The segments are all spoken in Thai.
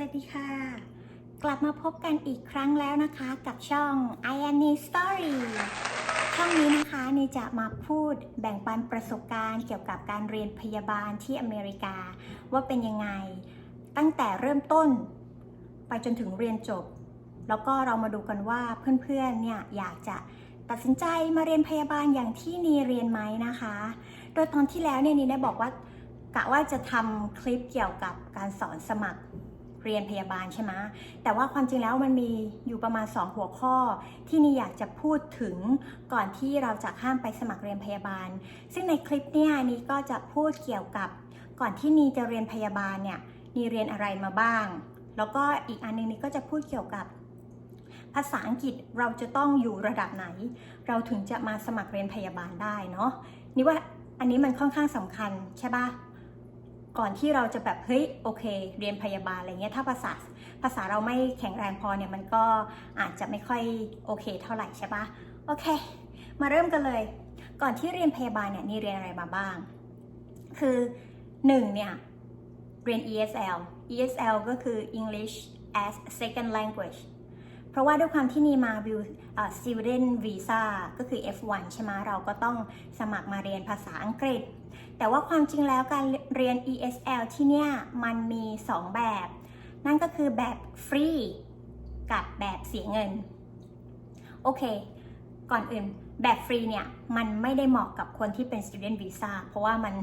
วัสดีค่ะ กลับมาพบกันอีกครั้งแล้วนะคะกับช่อง I a n n i Story ช่องนี้นะคะนี่จะมาพูดแบ่งปันประสบการณ์เกี่ยวกับการเรียนพยาบาลที่อเมริกา ว่าเป็นยังไง ตั้งแต่เริ่มต้น ไปจนถึงเรียนจบ แล้วก็เรามาดูกันว่าเพื่อนๆเนี่ยอยากจะตัดสินใจมาเรียนพยาบาลอย่างที่นีเรียนไหมนะคะ โดยตอนที่แล้วเนี่ยนีได้บอกว่ากะว่าจะทำคลิปเกี่ยวกับการสอนสมัคร เรียนพยาบาลใช่ไหมแต่ว่าความจริงแล้วมันมีอยู่ประมาณ 2 หัวข้อ ที่นีอยากจะพูดถึงก่อนที่เราจะข้ามไปสมัครเรียนพยาบาล ซึ่งในคลิปเนี่ยนีก็จะพูดเกี่ยวกับก่อนที่นีจะเรียนพยาบาลเนี่ยนีเรียนอะไรมาบ้าง แล้วก็อีกอันหนึงนีก็จะพูดเกี่ยวกับภาษาอังกฤษเราจะต้องอยู่ระดับไหน เราถึงจะมาสมัครเรียนพยาบาลได้เนาะนี่ว่าอันนี้มันค่อนข้างสำคัญใช่ปะ ก่อนที่เราจะแบบเฮ้ยโอเค เรียนพยาบาลอะไรเงี้ยถ้าภาษาภาษาเราไม่แข็งแรงพอเนี่ยมันก็อาจจะไม่ค่อยโอเคเท่าไหร่ใช่ปะโอเค มาเริ่มกันเลย ก่อนที่เรียนพยาบาลเนี่ยนี่เรียนอะไรมาบ้าง คือหนึ่งเนี่ยเรียน ESL ESL ก็คือ English as Second Language เพราะว่าด้วยความที่นี่มาวิว student visa ก็คือ F1 ใช่ไหมเราก็ต้องสมัครมาเรียนภาษาอังกฤษ แต่ว่าความจริงแล้วการเรียน ESL ที่เนี่ยมันมี 2 แบบ นั่นก็คือแบบฟรีกับแบบเสียเงิน โอเค ก่อนอื่นแบบฟรีเนี่ยมันไม่ได้เหมาะกับคนที่เป็น student visa เพราะว่ามัน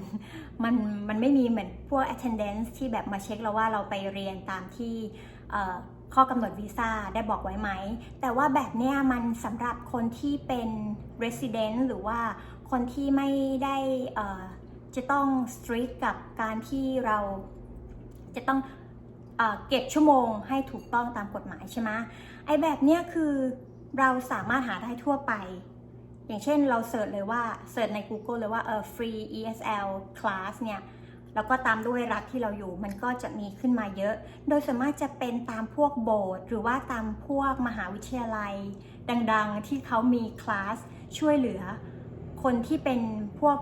มันมันไม่มีเหมือนพวก attendance ที่แบบมาเช็คเราว่าเราไปเรียนตามที่ข้อกำหนดวีซ่าได้บอกไว้ไหม แต่ว่าแบบเนี้ยมันสำหรับคนที่เป็น resident หรือว่าคนที่ไม่ได้ จะต้อง strict กับการที่เราจะต้องเอเก็บชั่วโมงให้ถูกต้องตามกฎหมายใช่ไหมไอแบบเนี้ยคือเราสามารถหาได้ทั่วไป อย่างเช่นเราเสิร์ชเลยว่าเสิร์ชใน Google เลยว่าเออ free ESL class เนี่ยแล้วก็ตามด้วยรัฐที่เราอยู่มันก็จะมีขึ้นมาเยอะ โดยส่วนมากจะเป็นตามพวกโบสถ์หรือว่าตามพวกมหาวิทยาลัย ดัง ๆที่เขามีคลาสช่วยเหลือ คนที่เป็นพวก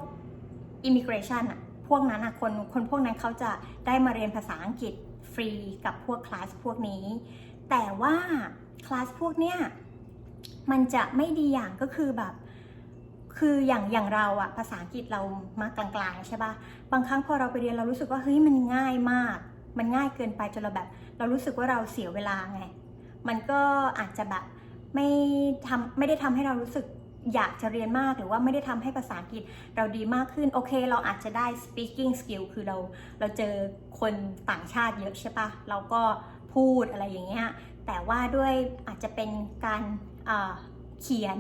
immigration อะพวกนั้นอะคนคนพวกนั้นเขาจะได้มาเรียนภาษาอังกฤษฟรีกับพวกคลาสพวกนี้ แต่ว่าคลาสพวกเนี้ยมันจะไม่ดีอย่างก็คือแบบคืออย่างอย่างเราอะภาษาอังกฤษเรามากลางๆใช่ปะบางครั้งพอเราไปเรียนเรารู้สึกว่าเฮ้ยมันง่ายมาก มันง่ายเกินไปจนเราแบบ เรารู้สึกว่าเราเสียเวลาไง มันก็อาจจะแบบไม่ทำไม่ได้ทำให้เรารู้สึก อยากจะเรียนมากหรือว่าไม่ได้ทำให้ภาษาอังกฤษเราดีมากขึ้น โอเค เราอาจจะได้ speaking skill คือเราเราเจอคนต่างชาติเยอะใช่ปะเราก็พูดอะไรอย่างเงี้ยแต่ว่าด้วยอาจจะเป็นการเขียน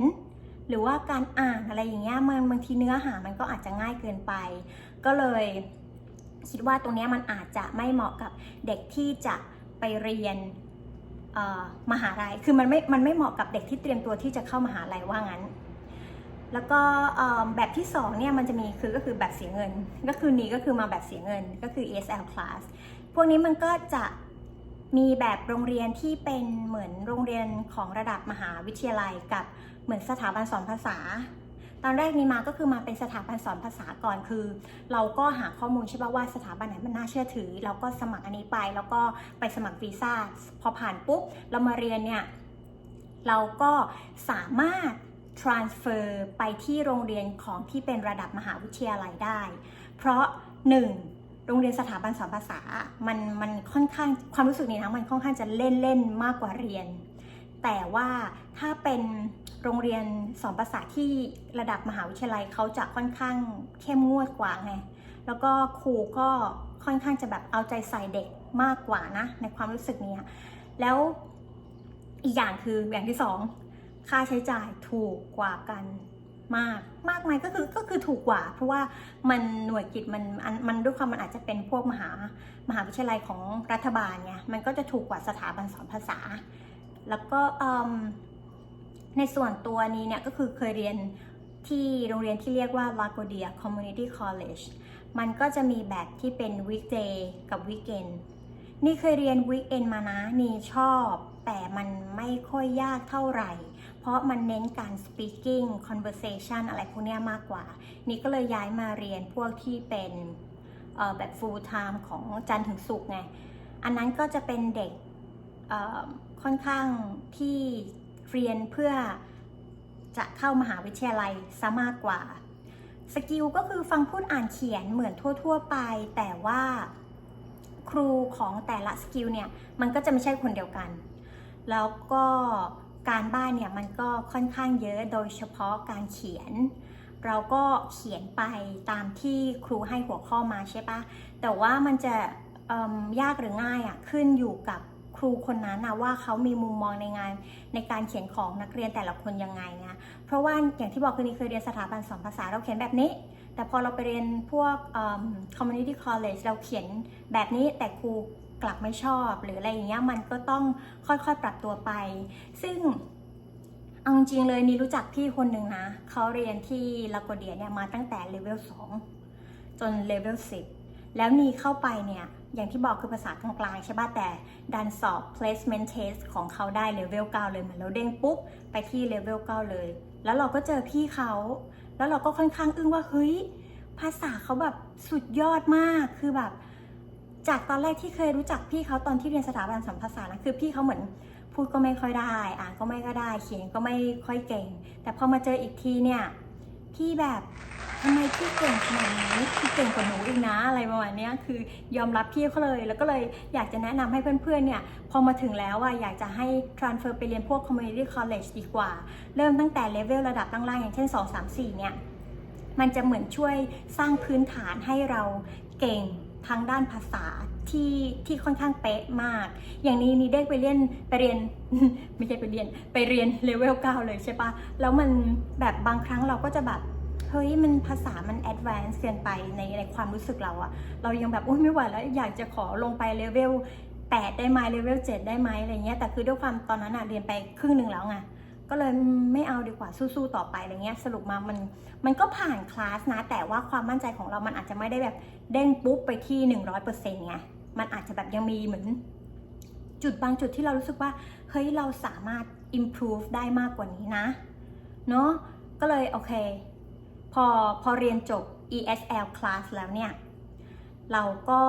หรือว่าการอ่านอะไรอย่างเงี้ยมันบางทีเนื้อหามันก็อาจจะง่ายเกินไป ก็เลยคิดว่าตรงนี้มันอาจจะไม่เหมาะกับเด็กที่จะไปเรียนมหาลัย คือมันไม่ มันไม่เหมาะกับเด็กที่เตรียมตัวที่จะเข้ามหาลัยว่างั้น แล้วก็แบบที่สองเนี่ยมันจะมีคือก็คือแบบเสียเงิน ก็คือนี้ก็คือมาแบบเสียเงินก็คือ ESL class พวกนี้มันก็จะมีแบบโรงเรียนที่เป็นเหมือนโรงเรียนของระดับมหาวิทยาลัยกับเหมือนสถาบันสอนภาษา ตอนแรกนี้มาก็คือมาเป็นสถาบันสอนภาษาก่อนคือ เราก็หาข้อมูลใช่ป่ะว่าสถาบันไหนมันน่าเชื่อถือ เราก็สมัครอันนี้ไป แล้วก็ไปสมัครวีซ่าพอผ่านปุ๊บเรามาเรียนเนี่ยเราก็สามารถ transfer ไปที่โรงเรียนของที่เป็นระดับมหาวิทยาลัยได้ เพราะ 1. โรงเรียนสถาบันสอนภาษา มันมันค่อนข้างความรู้สึกนี้นะมันค่อนข้างจะเล่นเล่นมากกว่าเรียน แต่ว่าถ้าเป็นโรงเรียนสอนภาษาที่ระดับมหาวิทยาลัยเขาจะค่อนข้างเข้มงวดกว่าไง แล้วก็ครูก็ค่อนข้างจะแบบเอาใจใส่เด็กมากกว่านะ ในความรู้สึกนี้แล้วอีกอย่างคืออย่างที่สอง ค่าใช้จ่ายถูกกว่ากันมากมากไหมก็คือก็คือถูกกว่า เพราะว่ามันหน่วยกิจมันอันมันด้วยความมันอาจจะเป็นพวกมหามหาวิทยาลัยของรัฐบาลไงมันก็จะถูกกว่าสถาบันสอนภาษา แล้วก็ในส่วนตัวนี้เนี่ยก็คือเคยเรียนที่โรงเรียนที่เรียกว่า Lagodia Community College มันก็จะมีแบบที่เป็น weekday กับ weekend นี่เคยเรียน weekend มานะนี่ชอบ แต่มันไม่ค่อยยากเท่าไหร่ เพราะมันเน้นการ speaking conversation อะไรพวกเนี้ยมากกว่า นี่ก็เลยย้ายมาเรียนพวกที่เป็นแบบ full time ของจันถึงศุกไง อันนั้นก็จะเป็นเด็กค่อนข้างที่เรียนเพื่อจะเข้ามหาวิทยาลัยซะมากกว่า สกิลก็คือฟังพูดอ่านเขียนเหมือนทั่ว ๆ ไป แต่ว่าครูของแต่ละสกิลเนี่ย มันก็จะไม่ใช่คนเดียวกัน แล้วก็ การบ้านเนี่ยมันก็ค่อนข้างเยอะโดยเฉพาะการเขียน เราก็เขียนไปตามที่ครูให้หัวข้อมาใช่ปะแต่ว่ามันจะยากหรือง่ายอะ่ะขึ้นอยู่กับครูคนนั้นนะว่าเขามีมุมมองในงานในการเขียนของนักเรียนแต่ละคนยังไงนะเพราะว่าอย่างที่บอกคือนี่เคยเรียนสถาบันสอนภาษาเราเขียนแบบนี้ แต่พอเราไปเรียนพวก community college เราเขียนแบบนี้แต่ครู กลับไม่ชอบหรืออะไรอย่างเงี้ยมันก็ต้องค่อยๆปรับตัวไป ซึ่งเอาจริงเลยนี่รู้จักพี่คนหนึ่งนะเขาเรียนที่ลาโกเดียเนี่ยมาตั้งแต่เลเวล2จนเลเวล10 แล้วนี่เข้าไปเนี่ยอย่างที่บอกคือภาษากลางๆใช่ป่ะแต่ดันสอบ placement test ของเขาได้เลเวล9เลยเหมือนเราเด้งปุ๊บ ไปที่เลเวล9เลย แล้วเราก็เจอพี่เขา แล้วเราก็ค่อนข้างอึ้งว่าเฮ้ยภาษาเขาแบบสุดยอดมากคือแบบ จากตอนแรกที่เคยรู้จักพี่เขาตอนที่เรียนสถาบันสอนภาษานะคือพี่เขาเหมือนพูดก็ไม่ค่อยได้ อ่านก็ไม่ก็ได้ เขียนก็ไม่ค่อยเก่ง แต่พอมาเจออีกทีเนี่ย พี่แบบทำไมพี่เก่งขนาดนี้พี่เก่งกว่าหนูอีกนะอะไรประมาณนี้คือยอมรับพี่เขาเลย แล้วก็เลยอยากจะแนะนำให้เพื่อนๆเนี่ยพอมาถึงแล้วอะอยากจะให้ transfer ไปเรียนพวก community college ดีกว่า เริ่มตั้งแต่เลเวลระดับล่างๆอย่างเช่น 2 3 4 เนี่ย มันจะเหมือนช่วยสร้างพื้นฐานให้เราเก่ง ทางด้านภาษาที่ที่ค่อนข้างเป๊ะมาก อย่างนี้นี่ได้ไปเรียนไปเรียนไม่ใช่ไปเรียนไปเรียนเลเวล9เลยใช่ปะแล้วมันแบบบางครั้งเราก็จะแบบเฮ้ยมันภาษามันแอดวานซ์เกินไปในในความรู้สึกเราอะเรายังแบบอุ้ยไม่ไหวแล้วอยากจะขอลงไปเลเวล8ได้ไหมเลเวล7ได้ไหมอะไรเงี้ยแต่คือด้วยความตอนนั้นอะเรียนไปครึ่งหนึ่งแล้วไง ก็เลยไม่เอาดีกว่าสู้ๆต่อไปอะไรเงี้ยสรุปมามันมันก็ผ่านคลาสนะ แต่ว่าความมั่นใจของเรามันอาจจะไม่ได้แบบเด้งปุ๊บไปที่ 100%ไงมันอาจจะแบบยังมีเหมือน จุดบางจุดที่เรารู้สึกว่า เฮ้ยเราสามารถ improve ได้มากกว่านี้นะ เนาะก็เลยโอเค พอพอเรียนจบ ESL class แล้วเนี่ย เราก็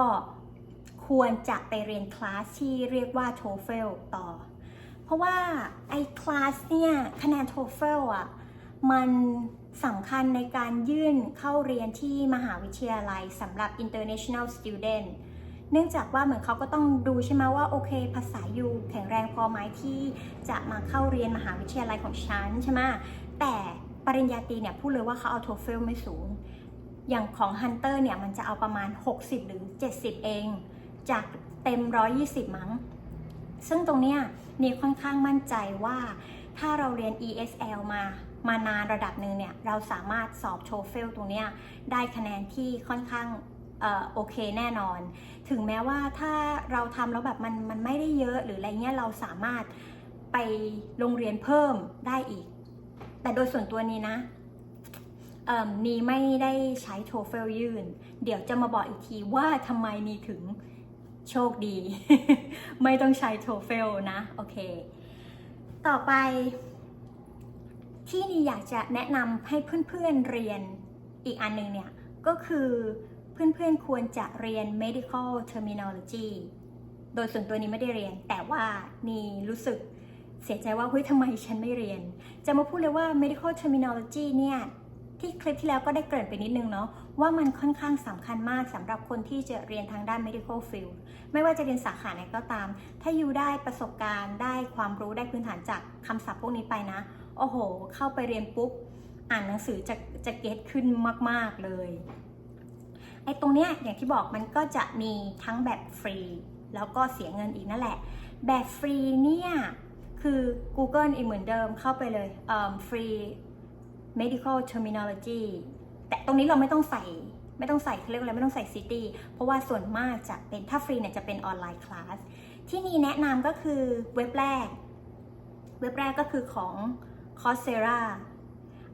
ควรจะไปเรียนคลาสที่เรียกว่า TOEFL ต่อ เพราะว่าไอ้คลาสเนี่ยคะแนน TOEFL อะมันสำคัญในการยื่นเข้าเรียนที่มหาวิทยาลัยสำหรับ international student เนื่องจากว่าเหมือนเขาก็ต้องดูใช่ไหมว่าโอเค ภาษายูแข็งแรงพอไหมที่จะมาเข้าเรียนมหาวิทยาลัยของฉันใช่ไหมแต่ปริญญาตรีเนี่ยพูดเลยว่าเขาเอา TOEFL ไม่สูง อย่างของ Hunter เนี่ยมันจะเอาประมาณ 60 หรือ 70 เอง จากเต็ม 120 มั้ง ซึ่งตรงเนี้ยนี่ค่อนข้างมั่นใจว่าถ้าเราเรียน ESL มามานานระดับหนึ่งเนี่ยเราสามารถสอบ TOEFL ตรงเนี้ยได้คะแนนที่ค่อนข้างออโอเคแน่นอน ถึงแม้ว่าถ้าเราทำแล้วแบบมันมันไม่ได้เยอะหรืออะไรเงี้ยเราสามารถไปโรงเรียนเพิ่มได้อีก แต่โดยส่วนตัวนี้นะนีไม่ได้ใช้ TOEFL ยื่น เดี๋ยวจะมาบอกอีกทีว่าทำไมนีถึง โชคดี ไม่ต้องใช้ TOEFL นะ โอเค ต่อไป ที่นี่อยากจะแนะนำให้เพื่อนๆเรียนอีกอันหนึ่งเนี่ย ก็คือเพื่อนๆควรจะเรียน medical terminology โดยส่วนตัวนี้ไม่ได้เรียน แต่ว่านี่รู้สึกเสียใจว่าเฮ้ยทำไมฉันไม่เรียน จะมาพูดเลยว่า medical terminology เนี่ย ที่คลิปที่แล้วก็ได้เกริ่นไปนิดนึงเนาะว่ามันค่อนข้างสำคัญมากสำหรับคนที่จะเรียนทางด้าน medical field ไม่ว่าจะเรียนสาขาไหนก็ตาม ถ้าอยู่ได้ประสบการณ์ ได้ความรู้ได้พื้นฐานจากคำศัพท์พวกนี้ไปนะ โอ้โห เข้าไปเรียนปุ๊บ อ่านหนังสือจะจะเก็ตขึ้นมาก ๆ เลยไอ้ตรงเนี้ยอย่างที่บอกมันก็จะมีทั้งแบบฟรี แล้วก็เสียเงินอีกนั่นแหละ แบบฟรีเนี่ยคือ Google อีกเหมือนเดิมเข้าไปเลยฟรี medical terminology แต่ตรงนี้เราไม่ต้องใส่ไม่ต้องใส่เขาเรียกอะไรไม่ต้องใส่ city เพราะว่าส่วนมากจะเป็นถ้าฟรีเนี่ยจะเป็นออนไลน์คลาสที่นี่แนะนำก็คือเว็บแรก เว็บแรกก็คือของ Coursera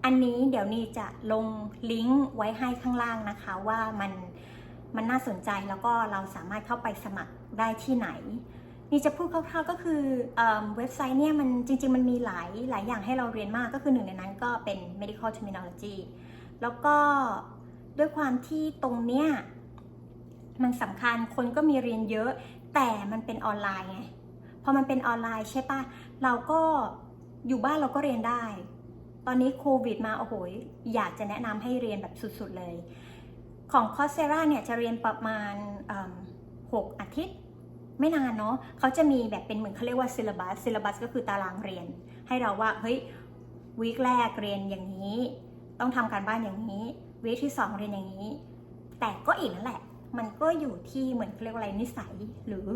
อันนี้เดี๋ยวนี้จะลงลิงก์ไว้ให้ข้างล่างนะคะว่ามันมันน่าสนใจแล้วก็เราสามารถเข้าไปสมัครได้ที่ไหน นี่จะพูดคร่าวๆก็คือเว็บไซต์เนี่ยมันจริง ๆ มันมีหลายหลายอย่างให้เราเรียนมากก็คือหนึ่งในนั้นก็เป็น medical terminology แล้วก็ด้วยความที่ตรงเนี้ยมันสำคัญคนก็มีเรียนเยอะ แต่มันเป็นออนไลน์ไงพอมันเป็นออนไลน์ใช่ปะเราก็อยู่บ้านเราก็เรียนได้ ตอนนี้โควิดมาโอ้โหอยากจะแนะนำให้เรียนแบบสุดๆเลย ของ c o r s e r a เนี่ยจะเรียนประมาณเอิ่มหกอาทิตย์ ไม่นานเนาะเขาจะมีแบบเป็นเหมือนเขาเรียกว่า syllabus syllabus ก็คือตารางเรียน ให้เราว่าเฮ้ยวีคแรกเรียนอย่างนี้ ต้องทำการบ้านอย่างนี้วีคที่ 2 เรียนอย่างนี้ แต่ก็อีกนั่นแหละ มันก็อยู่ที่เหมือนเขาเรียกว่าอะไรนิสัย หรือ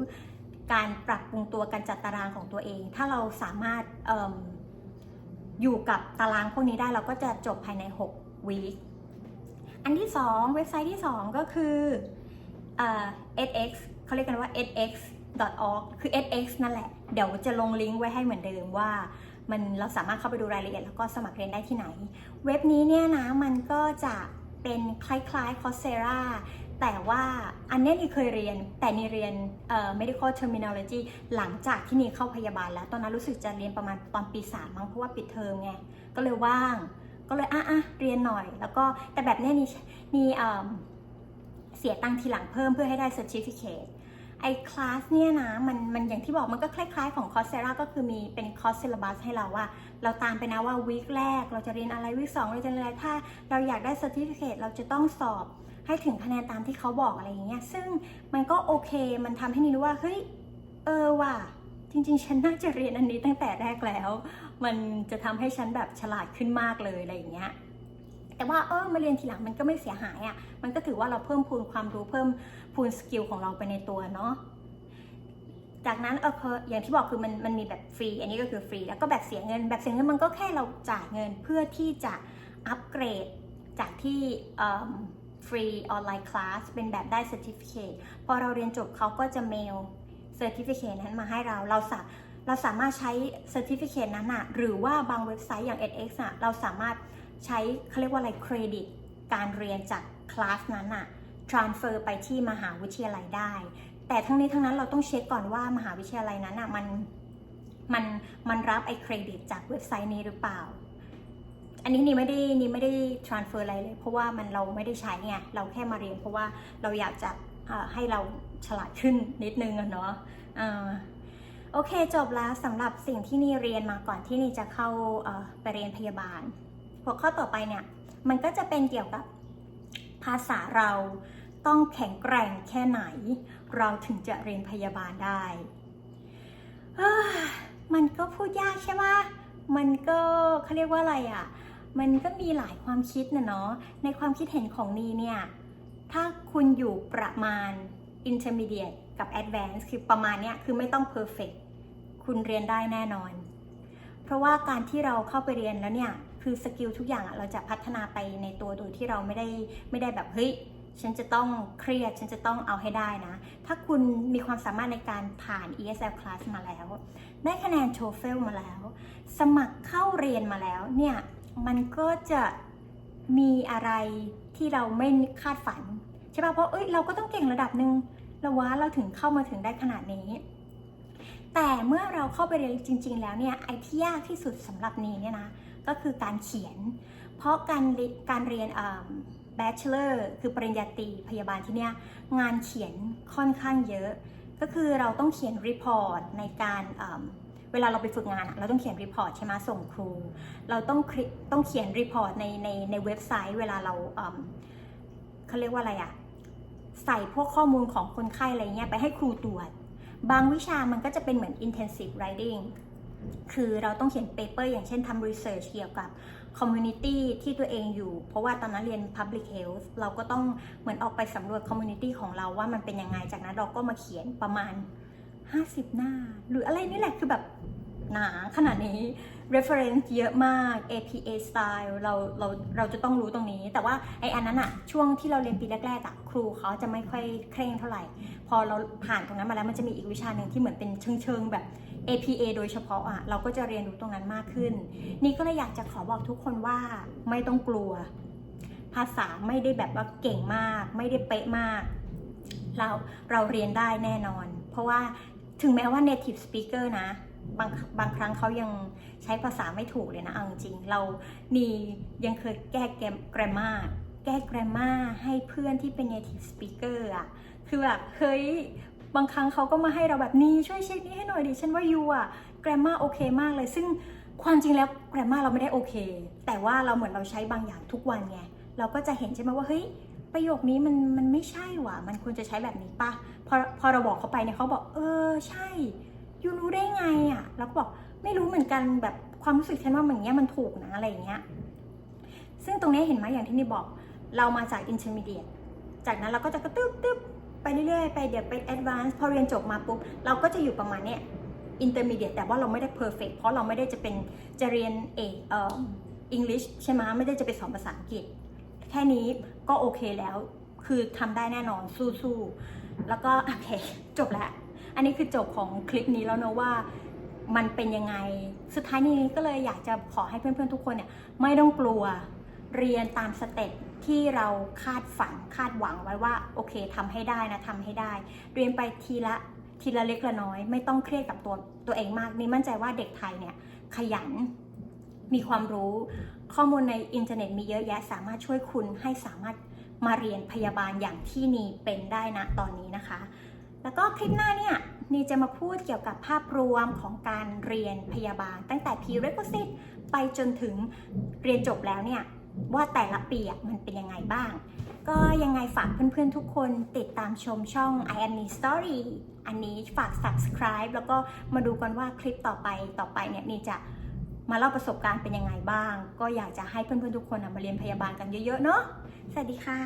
การปรับปรุงตัวการจัดตารางของตัวเอง ถ้าเราสามารถออยู่กับตารางพวกนี้ได้เราก็จะจบภายใน6วีคอันที่ 2 เว็บไซต์ที่ 2 ก็คือเอ่อ edx เขาเรียกกันว่า .org คือ edx นั่นแหละ เดี๋ยวจะลงลิงก์ไว้ให้เหมือนเดิมว่า มันเราสามารถเข้าไปดูรายละเอียดแล้วก็สมัครเรียนได้ที่ไหน เว็บนี้เนี่ยนะมันก็จะเป็นคล้ายๆ Coursera แต่ว่าอันนี้นี่เคยเรียนแต่นี่เรียนเอ่อ medical terminology หลังจากที่นี่เข้าพยาบาลแล้ว ตอนนั้นรู้สึกจะเรียนประมาณตอนปีสามมั้งเพราะว่าปิดเทอมไงก็เลยว่าง ก็เลยอะอะเรียนหน่อย แล้วก็แต่แบบนี้นี่นี่เอิ่มเสียตังค์ทีหลังเพิ่มเพื่อให้ได้ certificate อ้คลาสเนี่ยนะมันมันอย่างที่บอกมันก็คล้ายๆ ของ Coursera ก็คือมีเป็นคอร์ส syllabus ให้เราว่า เราตามไปนะว่าวีคแรก เราจะเรียนอะไรวีคสองเราจะเรียนอะไรถ้า เราอยากได้ certificate เราจะต้องสอบให้ถึงคะแนนตามที่เขาบอกอะไรอย่างเงี้ยซึ่งมันก็โอเคมันทำให้นี่รู้ว่าเฮ้ยเออว่ะจริงๆ ฉันน่าจะเรียนอันนี้ตั้งแต่แรกแล้ว มันจะทำให้ฉันแบบฉลาดขึ้นมากเลยอะไรอย่างเงี้ย แต่ว่าเออมาเรียนทีหลังมันก็ไม่เสียหายอะ่ะ มันก็ถือว่าเราเพิ่มพูนความรู้เพิ่มพูนสกิลของเราไปในตัวเนาะจากนั้นเออคืออย่างที่บอกคือมันมันมีแบบฟรี อันนี้ก็คือฟรี แล้วก็แบบเสียเงิน แบบเสียเงินมันก็แค่เราจ่ายเงินเพื่อที่จะอัปเกรดจากที่ฟรีออนไลน์คลาสเป็นแบบได้ certificate พอเราเรียนจบเขาก็จะเมล certificate นั้นมาให้เราเราสาเราสามารถใช้ certificate นั้นอะหรือว่าบางเว็บไซต์อย่าง edX อะเราสามารถ ใช้เขาเรียกว่าอะไรเครดิต การเรียนจากคลาสนั้นอะ transfer ไปที่มหาวิทยาลัยได้ แต่ทั้งนี้ทั้งนั้นเราต้องเช็คก่อนว่ามหาวิทยาลัยนั้นอะมันมันมันรับไอ้เครดิตจากเว็บไซต์นี้หรือเปล่า อันนี้นี่ไม่ได้นี่ไม่ได้ transfer อะไรเลย เพราะว่ามันเราไม่ได้ใช้ไงเราแค่มาเรียน เพราะว่าเราอยากจะให้เราฉลาดขึ้นนิดนึงอะเนาะโอเคจบแล้วสำหรับสิ่งที่นี่เรียนมาก่อนที่นี่จะเข้าไปเรียนพยาบาล หัวข้อต่อไปเนี่ย มันก็จะเป็นเกี่ยวกับภาษาเราต้องแข็งแกร่งแค่ไหน เราถึงจะเรียนพยาบาลได้มันก็พูดยากใช่ไหมมันก็เขาเรียกว่าอะไรอะ่ะ มันก็มีหลายความคิดนะเนาะ ในความคิดเห็นของนีเนี่ย ถ้าคุณอยู่ประมาณ intermediate กับ advanced คือประมาณเนี้ย คือไม่ต้อง perfect คุณเรียนได้แน่นอน เพราะว่าการที่เราเข้าไปเรียนแล้วเนี่ยคือสกิลทุกอย่างเราจะพัฒนาไปในตัวโดยที่เราไม่ได้ไม่ได้แบบเฮ้ยฉันจะต้องเครียด ฉันจะต้องเอาให้ได้นะ ถ้าคุณมีความสามารถในการผ่าน ESL class มาแล้ว ได้คะแนน TOEFL มาแล้ว สมัครเข้าเรียนมาแล้ว เนี่ย มันก็จะมีอะไรที่เราไม่คาดฝัน ใช่ป่ะ เพราะ เอ้ย เราก็ต้องเก่งระดับหนึ่งแล้วว่าเราถึงเข้ามาถึงได้ขนาดนี้ แต่เมื่อเราเข้าไปเรียนจริง ๆ แล้วเนี่ยไอ้ที่ยากที่สุดสำหรับนีเนี่ยนะก็คือการเขียน เพราะการเรียการเรียน bachelor คือปริญญาตรีพยาบาลที่เนี่ยงานเขียนค่อนข้างเยอะ ก็คือเราต้องเขียนรีพอร์ตในการอ่าเวลาเราไปฝึกงานเราต้องเขียนรีพอร์ตใช่ไหมส่งครู เราต้องคลิต้องเขียนรีพอร์ตในในในเว็บไซต์ เวลาเราอ่าเขาเรียกว่าอะไรอะใส่พวกข้อมูลของคนไข้อะไรเงี้ยไปให้ครูตรวจ บางวิชามันก็จะเป็นเหมือน intensive writing คือเราต้องเขียนเปเปอร์อย่างเช่นทำ research เกี่ยวกับ community ที่ตัวเองอยู่ เพราะว่าตอนนั้นเรียน public health เราก็ต้องเหมือนออกไปสำรวจ community ของเราว่ามันเป็นยังไง จากนั้นเราก็มาเขียนประมาณ 50 หน้า หรืออะไรนี่แหละคือแบบ หนาขนาดนี้ reference เยอะมาก APA style เราเราเราจะต้องรู้ตรงนี้ แต่ว่าไออันนั้นอะช่วงที่เราเรียนปีแรกๆอะครูเขาจะไม่ค่อยเคร่งเท่าไหร่ พอเราผ่านตรงนั้นมาแล้วมันจะมีอีกวิชาหนึ่งที่เหมือนเป็นเชิงๆแบบ APA โดยเฉพาะอะเราก็จะเรียนรู้ตรงนั้นมากขึ้น นี่ก็เลยอยากจะขอบอกทุกคนว่าไม่ต้องกลัว ภาษาไม่ได้แบบว่าเก่งมาก ไม่ได้เป๊ะมาก เราเราเรียนได้แน่นอน เพราะว่าถึงแม้ว่า native speaker นะ บางบางครั้งเขายังใช้ภาษาไม่ถูกเลยนะเอาจริงเรานี่ยังเคยแก้แกรมมาแก้แกรมมาให้เพื่อนที่เป็น native speaker อะคือแบบเฮ้ยบางครั้งเขาก็มาให้เราแบบนี้ช่วยเช็คนี้ให้หน่อยดิฉันว่ายูอะแกรมมาโอเคมากเลย ซึ่งความจริงแล้วแกรมมาเราไม่ได้โอเค แต่ว่าเราเหมือนเราใช้บางอย่างทุกวันไงเราก็จะเห็นใช่ไหมว่าเฮ้ยประโยคนี้มันมันไม่ใช่ว่ะมันควรจะใช้แบบนี้ปะพอพอเราบอกเขาไปเนี่ยเขาบอกเออใช่ ยูรู้ได้ไงอะเราก็บอกไม่รู้เหมือนกันแบบความรู้สึกฉันว่าอย่างเงี้ยมันถูกนะอะไรอย่างเงี้ย ซึ่งตรงนี้เห็นไหมอย่างที่นี่บอก เรามาจาก intermediate จากนั้นเราก็จะกระตึ๊บตึ๊บไปเรื่อยๆ ไปเดี๋ยวไป advance พอเรียนจบมาปุ๊บ เราก็จะอยู่ประมาณเนี้ย intermediate แต่ว่าเราไม่ได้ perfect เพราะเราไม่ได้จะเป็นจะเรียนเอกเอ่อ English ใช่ไหมไม่ได้จะไปสอนภาษาอังกฤษ แค่นี้ก็โอเคแล้ว คือทำได้แน่นอนสู้ๆแล้วก็โอเค จบแล้ว อันนี้คือจบของคลิปนี้แล้วเนอะว่ามันเป็นยังไง สุดท้ายนี้ก็เลยอยากจะขอให้เพื่อนๆทุกคนเนี่ยไม่ต้องกลัวเรียนตามสเต็ปที่เราคาดฝันคาดหวังไว้ว่าโอเคทำให้ได้นะทำให้ได้ เรียนไปทีละทีละเล็กละน้อย ไม่ต้องเครียดกับตัวตัวเองมากนี่มั่นใจว่าเด็กไทยเนี่ยขยันมีความรู้ข้อมูลในอินเทอร์เน็ตมีเยอะแยะสามารถช่วยคุณให้สามารถมาเรียนพยาบาลอย่างที่นีเป็นได้นะตอนนี้นะคะ แล้วก็คลิปหน้าเนี่ยนีจะมาพูดเกี่ยวกับภาพรวมของการเรียนพยาบาล ตั้งแต่ prerequisite ไปจนถึงเรียนจบแล้วเนี่ยว่าแต่ละปีมันเป็นยังไงบ้าง ก็ยังไงฝากเพื่อนๆทุกคนติดตามชมช่อง I am Me Story อันนี้ฝาก subscribe แล้วก็มาดูกันว่าคลิปต่อไปต่อไปเนี่ยนี่จะมาเล่าประสบการณ์เป็นยังไงบ้าง ก็อยากจะให้เพื่อนๆทุกคนมาเรียนพยาบาลกันเยอะๆเนาะสวัสดีค่ะ